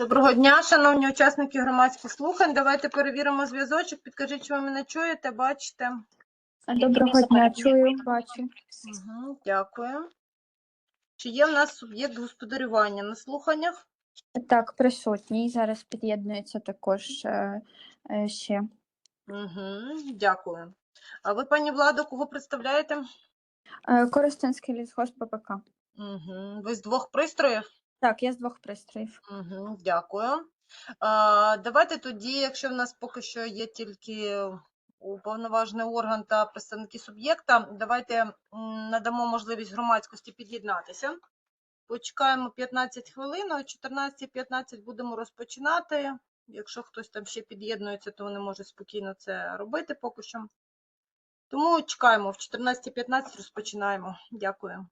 Доброго дня, шановні учасники громадських слухань. Давайте перевіримо зв'язочок. Підкажіть, чи ви мене чуєте, бачите? Доброго дня, чую, бачу. Угу, дякую. Чи є в нас суб'єкт господарювання на слуханнях? Так, присутній. Зараз під'єднується також е, е, ще. Угу, дякую. А ви, пані Владо, кого представляєте? Е, Коростенський лісгосп ППК. Угу. Ви з двох пристроїв? Так, я з двох пристроїв. Угу, дякую. А, давайте тоді, якщо в нас поки що є тільки уповноважений орган та представники суб'єкта, давайте надамо можливість громадськості під'єднатися. Почекаємо 15 хвилин, о 14.15 будемо розпочинати. Якщо хтось там ще під'єднується, то вони можуть спокійно це робити поки що. Тому чекаємо, в 14.15 розпочинаємо. Дякую.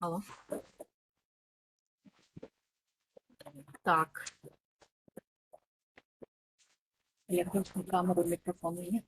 Алло. Так. Я хочу камеру, мікрофон є.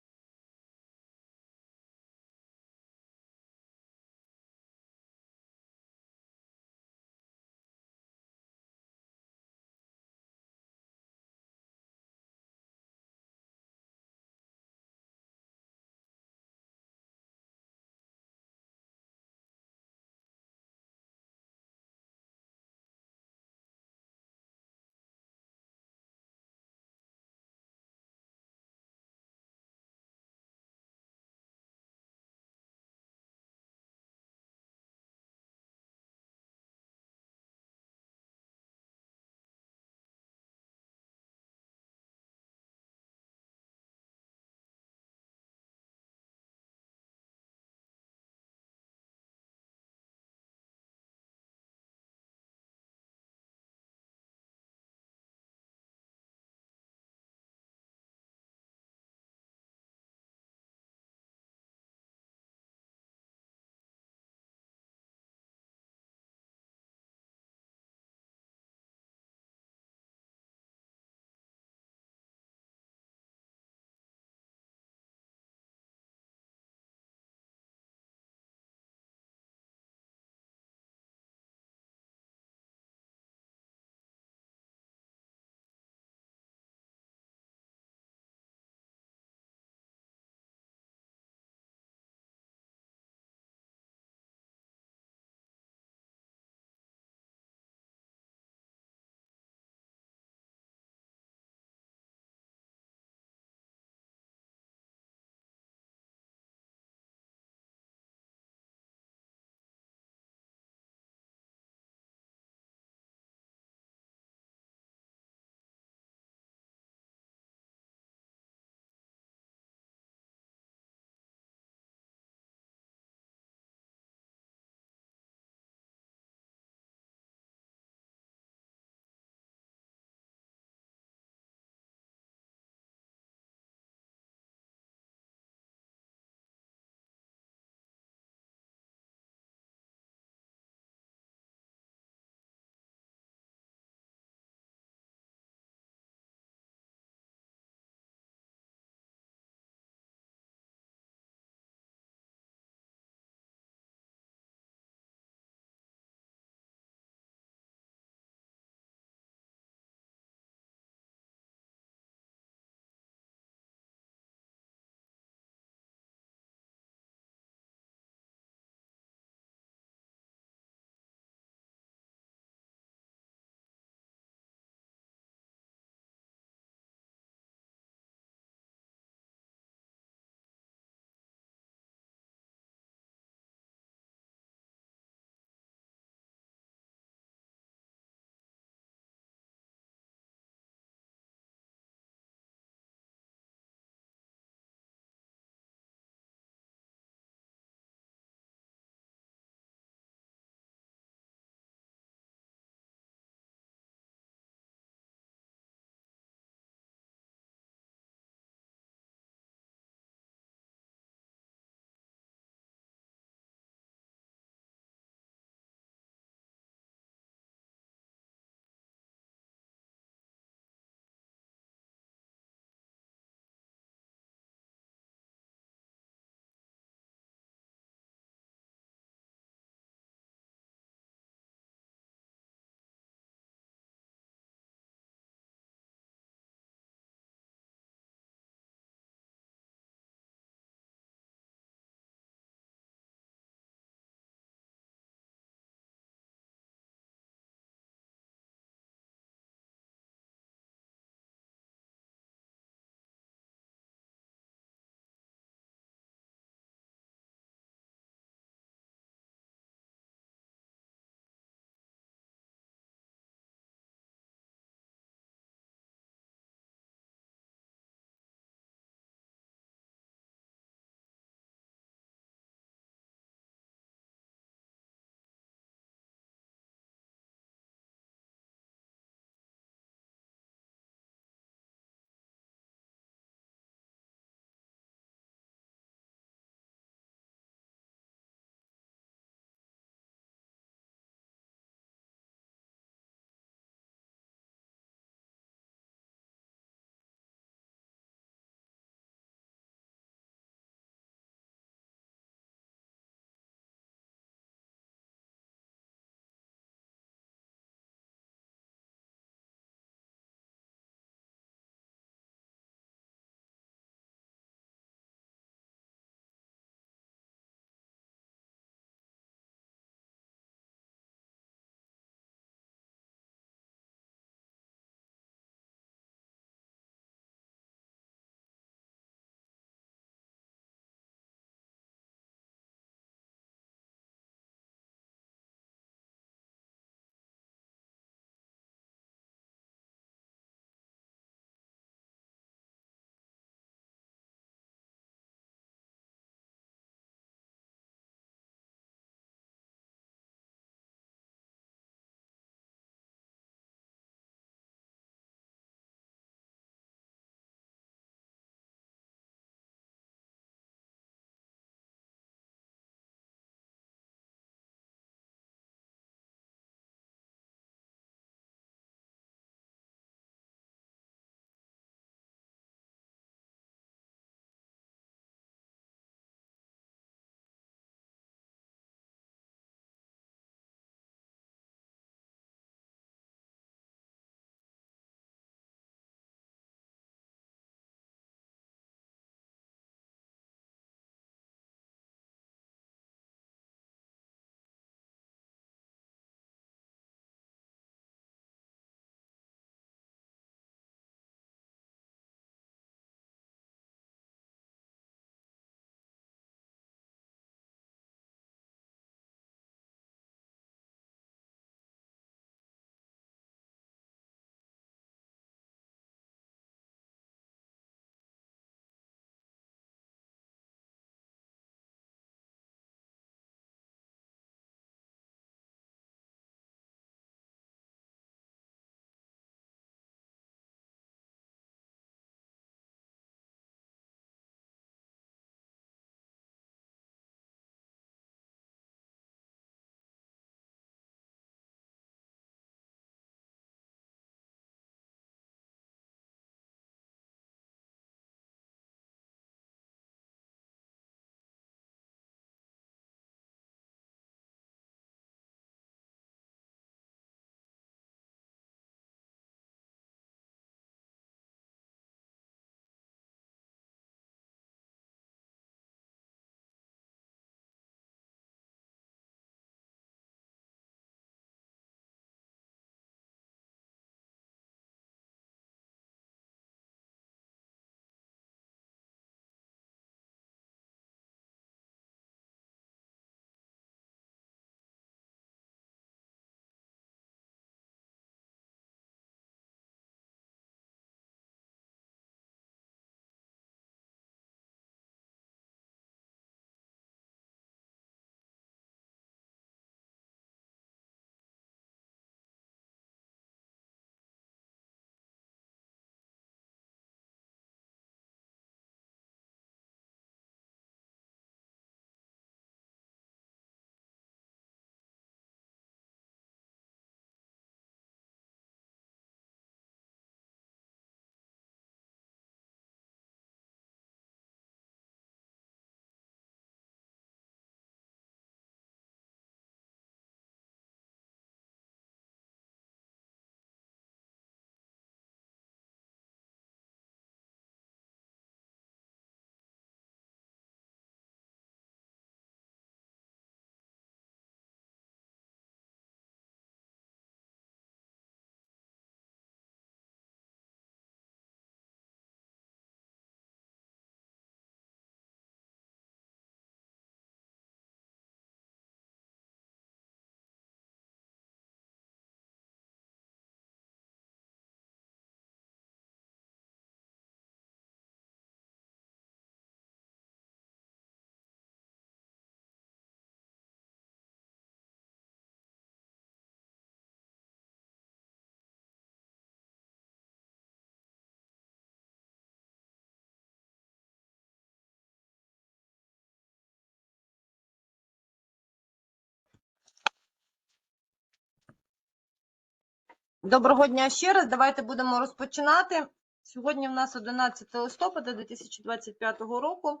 Доброго дня ще раз. Давайте будемо розпочинати. Сьогодні в нас 11 листопада 2025 року.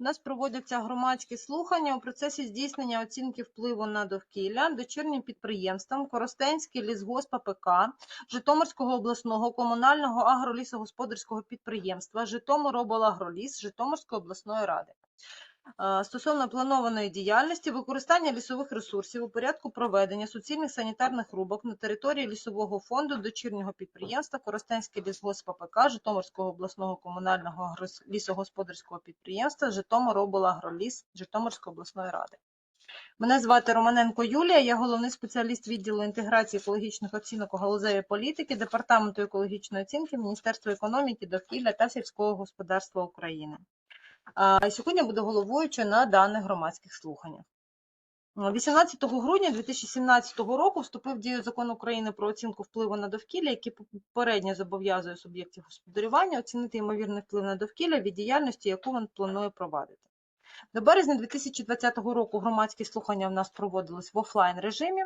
У нас проводяться громадські слухання у процесі здійснення оцінки впливу на довкілля дочірнім підприємствам Коростенський лісгосп АПК, Житомирського обласного комунального агролісогосподарського підприємства Житомироблагроліс Житомирської обласної ради. Е, Стосовно планованої діяльності, використання лісових ресурсів у порядку проведення суцільних санітарних рубок на території лісового фонду дочірнього підприємства Коростенський лісгосп АПК Житомирського обласного комунального лісогосподарського підприємства Житомироблагроліс Житомирської обласної ради. Мене звати Романенко Юлія, я головний спеціаліст відділу інтеграції екологічних оцінок у галузевій політики Департаменту екологічної оцінки Міністерства економіки, довкілля та сільського господарства України. Сьогодні буде буду головуючою на даних громадських слуханнях. 18 грудня 2017 року вступив в дію закон України про оцінку впливу на довкілля, який попередньо зобов'язує суб'єктів господарювання оцінити ймовірний вплив на довкілля від діяльності, яку він планує провадити. До березня 2020 року громадські слухання в нас проводились в офлайн режимі.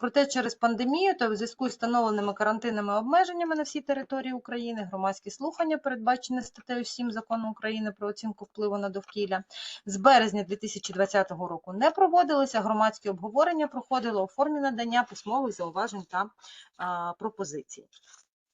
Проте через пандемію та в зв'язку з встановленими карантинними обмеженнями на всій території України громадські слухання, передбачені статтею 7 закону України про оцінку впливу на довкілля, з березня 2020 року не проводилися. Громадські обговорення проходило у формі надання письмових зауважень та а, пропозицій.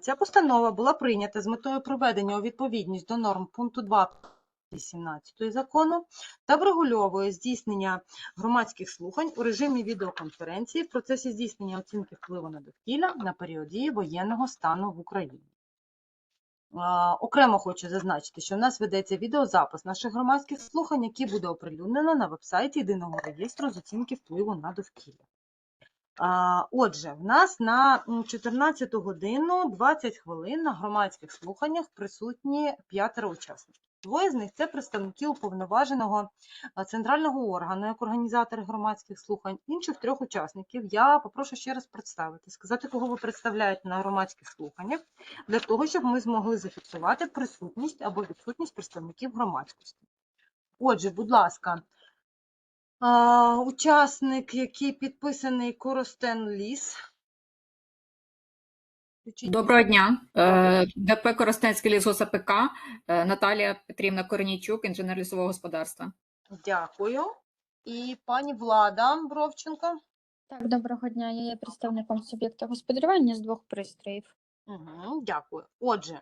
Ця постанова була прийнята з метою приведення у відповідність до норм пункту 2 17 закону та врегульовує здійснення громадських слухань у режимі відеоконференції в процесі здійснення оцінки впливу на довкілля на період дії воєнного стану в Україні. Окремо хочу зазначити, що в нас ведеться відеозапис наших громадських слухань, які буде оприлюднено на вебсайті Єдиного реєстру з оцінки впливу на довкілля. Отже, в нас на 14 годину 20 хвилин на громадських слуханнях присутні п'ятеро учасників. Двоє з них це представники уповноваженого центрального органу як організатори громадських слухань. Інших трьох учасників я попрошу ще раз представити, сказати, кого ви представляєте на громадських слуханнях, для того, щоб ми змогли зафіксувати присутність або відсутність представників громадськості. Отже, будь ласка, а, учасник, який підписаний Коростен Ліс. Доброго дня. Е, ДП Коростенський лісгос АПК, е, Наталія Петрівна Корнійчук, інженер лісового господарства. Дякую. І пані Влада Бровченко. Так, доброго дня. Я є представником суб'єкта господарювання з двох пристроїв. Угу, дякую. Отже,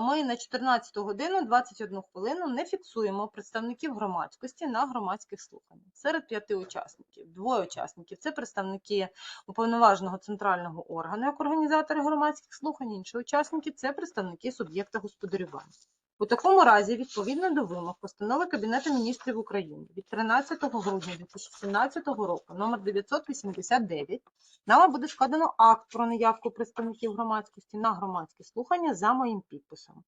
ми на 14 годину 21 хвилину не фіксуємо представників громадськості на громадських слуханнях. Серед п'яти учасників, двоє учасників це представники уповноваженого центрального органу як організатори громадських слухань, інші учасники це представники суб'єкта господарювання. У такому разі, відповідно до вимог постанови Кабінету міністрів України від 13 грудня 2017 року, номер 989, нами буде складено акт про неявку представників громадськості на громадські слухання за моїм підписом.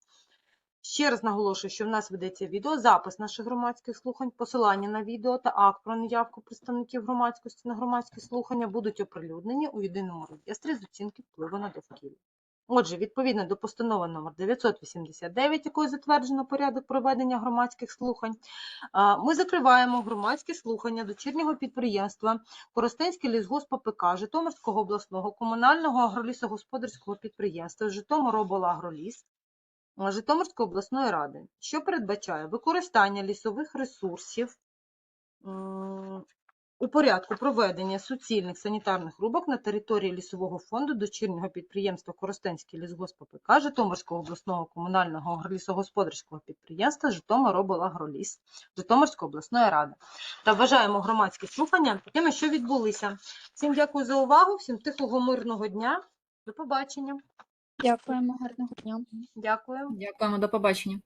Ще раз наголошую, що в нас ведеться відеозапис наших громадських слухань, посилання на відео та акт про неявку представників громадськості на громадські слухання будуть оприлюднені у єдиному реєстрі з оцінки впливу на довкілля. Отже, відповідно до постанови номер 989, якою затверджено порядок проведення громадських слухань, ми закриваємо громадські слухання дочірнього підприємства Коростенський лісгосп ПК Житомирського обласного комунального агролісогосподарського підприємства Житомироблагроліс а, Житомирської обласної ради, що передбачає використання лісових ресурсів у порядку проведення суцільних санітарних рубок на території лісового фонду дочірнього підприємства Коростенський лісгосп ПК Житомирського обласного комунального агролісогосподарського підприємства Житомироблагроліс Житомирської обласної ради. Та вважаємо громадські слухання такими, що відбулися. Всім дякую за увагу, всім тихого мирного дня. До побачення. Дякуємо, гарного дня. Дякую. Дякуємо, до побачення.